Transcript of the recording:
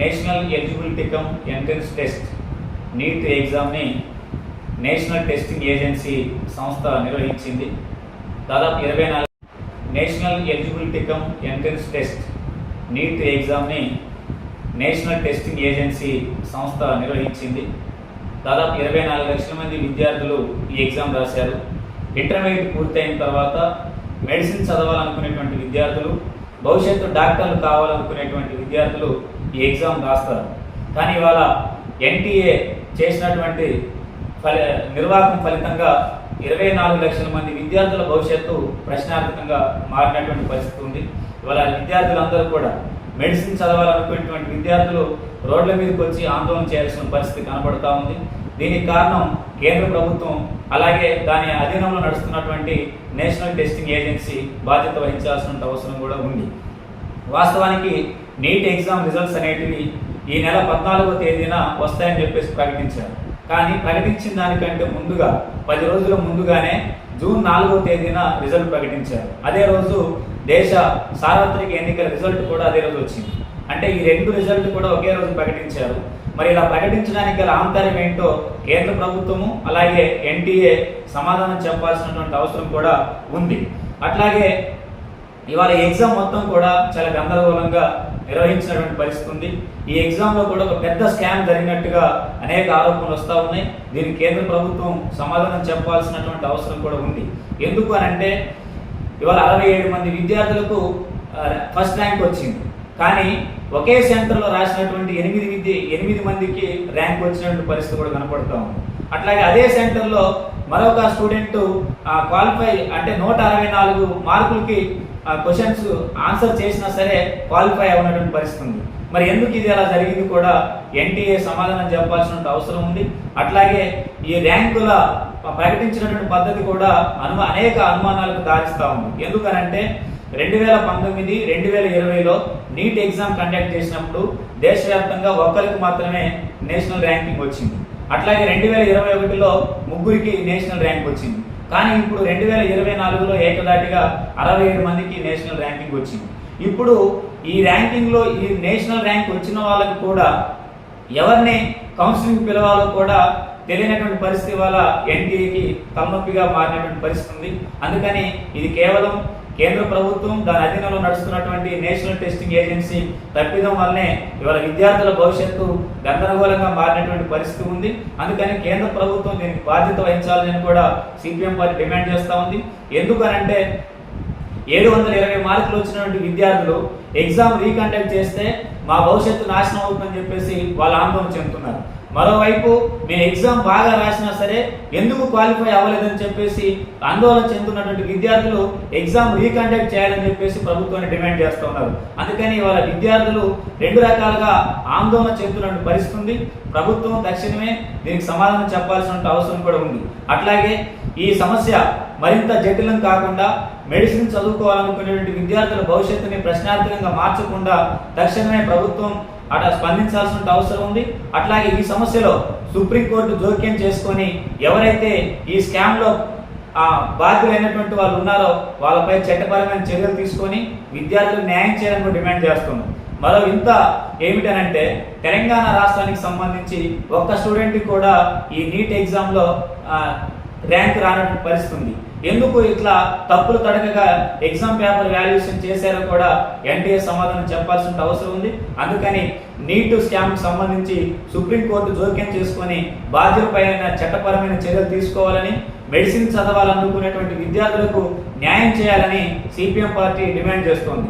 National eligibility cum entrance test NEET ఎగ్జామ్ని national testing agency సంస్థ నిర్వహించింది. దాదాపు ఇరవై నాలుగు national eligibility cum entrance test NEET ఎగ్జామ్ని national testing agency సంస్థ నిర్వహించింది. దాదాపు ఇరవై నాలుగు లక్షల మంది విద్యార్థులు ఈ ఎగ్జామ్ రాశారు. ఇంటర్మీడియట్ పూర్తయిన తర్వాత మెడిసిన్ చదవాలనుకునేటువంటి విద్యార్థులు భవిష్యత్తు డాక్టర్లు కావాలనుకునేటువంటి విద్యార్థులు ఈ ఎగ్జామ్ రాస్తారు. కానీ ఇవాళ ఎన్టీఏ చేసినటువంటి ఫలి నిర్వాహకం ఫలితంగా ఇరవై నాలుగు లక్షల మంది విద్యార్థుల భవిష్యత్తు ప్రశ్నార్థకంగా మారినటువంటి పరిస్థితి ఉంది. ఇవాళ విద్యార్థులందరూ కూడా మెడిసిన్ చదవాలనుకునేటువంటి విద్యార్థులు రోడ్ల మీదకి వచ్చి ఆందోళన చేయాల్సిన పరిస్థితి కనబడుతూ ఉంది. దీనికి కారణం కేంద్ర ప్రభుత్వం అలాగే దాని అధీనంలో నడుస్తున్నటువంటి నేషనల్ టెస్టింగ్ ఏజెన్సీ బాధ్యత వహించాల్సిన అవసరం కూడా ఉంది. వాస్తవానికి నీట్ ఎగ్జామ్ రిజల్ట్స్ అనేటివి ఈ నెల పద్నాలుగో తేదీన వస్తాయని చెప్పేసి ప్రకటించారు. కానీ ప్రకటించిన దానికంటే ముందుగా పది రోజుల ముందుగానే జూన్ నాలుగో తేదీన రిజల్ట్ ప్రకటించారు. అదే రోజు దేశ సార్వత్రిక ఎన్నికల రిజల్ట్ కూడా అదే రోజు వచ్చింది. అంటే ఈ రెండు రిజల్ట్ కూడా ఒకే రోజు ప్రకటించారు. మరి ఇలా ప్రకటించడానికి గల ఆంతర్యం ఏంటో కేంద్ర ప్రభుత్వము అలాగే ఎన్టీఏ సమాధానం చెప్పాల్సినటువంటి అవసరం కూడా ఉంది. అట్లాగే ఇవాళ ఎగ్జామ్ మొత్తం కూడా చాలా గందరగోళంగా నిర్వహించినటువంటి పరిస్థితి ఉంది. ఈ ఎగ్జామ్లో కూడా ఒక పెద్ద స్కామ్ జరిగినట్టుగా అనేక ఆరోపణలు వస్తూ ఉన్నాయి. దీనికి కేంద్ర ప్రభుత్వం సమాధానం చెప్పాల్సినటువంటి అవసరం కూడా ఉంది. ఎందుకు అని అంటే ఇవాళ అరవై ఏడు మంది విద్యార్థులకు ఫస్ట్ ర్యాంక్ వచ్చింది. కానీ ఒకే సెంటర్లో రాసినటువంటి ఎనిమిది విద్య ఎనిమిది మందికి ర్యాంక్ వచ్చినటువంటి పరిస్థితి కూడా కనపడుతూ ఉంది. అట్లాగే అదే సెంటర్లో మరొక స్టూడెంట్ క్వాలిఫై అంటే నూట అరవై నాలుగు మార్కులకి క్వశ్చన్స్ ఆన్సర్ చేసినా సరే క్వాలిఫై అవ్వనటువంటి పరిస్థితి ఉంది మరి ఎందుకు ఇది అలా జరిగింది కూడా ఎన్టీఏ సమాధానం చెప్పాల్సిన అవసరం ఉంది. అట్లాగే ఈ ర్యాంకుల ప్రకటించినటువంటి పద్ధతి కూడా అను అనేక అనుమానాలకు దారిస్తూ ఉంది. ఎందుకనంటే రెండు వేల పంతొమ్మిది రెండు వేల ఇరవైలో నీట్ ఎగ్జామ్ కండక్ట్ చేసినప్పుడు దేశవ్యాప్తంగా ఒక్కరికి మాత్రమే నేషనల్ ర్యాంకింగ్ వచ్చింది. అట్లాగే రెండు వేల ఇరవై ఒకటిలో ముగ్గురికి నేషనల్ ర్యాంక్ వచ్చింది. కానీ ఇప్పుడు రెండు వేల ఇరవై నాలుగులో ఏకదాటిగా అరవై ఏడు మందికి నేషనల్ ర్యాంకింగ్ వచ్చింది. ఇప్పుడు ఈ ర్యాంకింగ్లో ఈ నేషనల్ ర్యాంక్ వచ్చిన వాళ్ళకి కూడా ఎవరిని కౌన్సిలింగ్ పిలవాలో కూడా తెలియనటువంటి పరిస్థితి వల్ల ఎన్టీఏకి తలనొప్పిగా మారినటువంటి పరిస్థితి ఉంది. అందుకని ఇది కేవలం కేంద్ర ప్రభుత్వం దాని అధీనంలో నడుస్తున్నటువంటి నేషనల్ టెస్టింగ్ ఏజెన్సీ తప్పిదం వల్లనే ఇవాళ విద్యార్థుల భవిష్యత్తు గందరగోళంగా మారినటువంటి పరిస్థితి ఉంది. అందుకని కేంద్ర ప్రభుత్వం దీనికి బాధ్యత వహించాలని కూడా సిపిఎం పార్టీ డిమాండ్ చేస్తూ ఉంది. ఎందుకనంటే ఏడు వందల ఇరవై మార్కులు వచ్చినటువంటి విద్యార్థులు ఎగ్జామ్ రీకండక్ట్ చేస్తే మా భవిష్యత్తు నాశనం అవుతుందని చెప్పేసి వాళ్ళు ఆందోళన చెందుతున్నారు. మరోవైపు మేము ఎగ్జామ్ బాగా రాసినా సరే ఎందుకు క్వాలిఫై అవ్వలేదని చెప్పేసి ఆందోళన చెందుతున్నటువంటి విద్యార్థులు ఎగ్జామ్ రీకండక్ట్ చేయాలని చెప్పేసి ప్రభుత్వాన్ని డిమాండ్ చేస్తూ ఉన్నారు. అందుకని వాళ్ళ విద్యార్థులు రెండు రకాలుగా ఆందోళన చెందుతున్న పరిస్థితుంది ప్రభుత్వం తక్షణమే దీనికి సమాధానం చెప్పాల్సిన అవసరం కూడా ఉంది. అట్లాగే ఈ సమస్య మరింత జటిలం కాకుండా మెడిసిన్ చదువుకోవాలనుకునేటువంటి విద్యార్థుల భవిష్యత్తుని ప్రశ్నార్థకంగా మార్చకుండా తక్షణమే ప్రభుత్వం అట స్పందించాల్సిన అవసరం ఉంది. అట్లాగే ఈ సమస్యలో సుప్రీంకోర్టు జోక్యం చేసుకొని ఎవరైతే ఈ స్కామ్లో ఆ బాధ్యులైనటువంటి వాళ్ళు ఉన్నారో వాళ్ళపై చట్టపరమైన చర్యలు తీసుకొని విద్యార్థులు న్యాయం చేయాలని డిమాండ్ చేస్తున్నాం. మరో ఇంత ఏమిటనంటే తెలంగాణ రాష్ట్రానికి సంబంధించి ఒక్క స్టూడెంట్కి కూడా ఈ నీట్ ఎగ్జామ్లో ర్యాంక్ రానటువంటి పరిస్థితి ఉంది. ఎందుకు ఇట్లా తప్పులు తడకగా ఎగ్జామ్ పేపర్ వాల్యుయేషన్ చేశారో కూడా ఎన్టీఏ సమాధానం చెప్పాల్సిన అవసరం ఉంది. అందుకని నీట్ స్కామ్ సంబంధించి సుప్రీంకోర్టు జోక్యం చేసుకొని బాధ్యులపైన చట్టపరమైన చర్యలు తీసుకోవాలని మెడిసిన్ చదవాలనుకునేటువంటి విద్యార్థులకు న్యాయం చేయాలని సిపిఎం పార్టీ డిమాండ్ చేస్తోంది.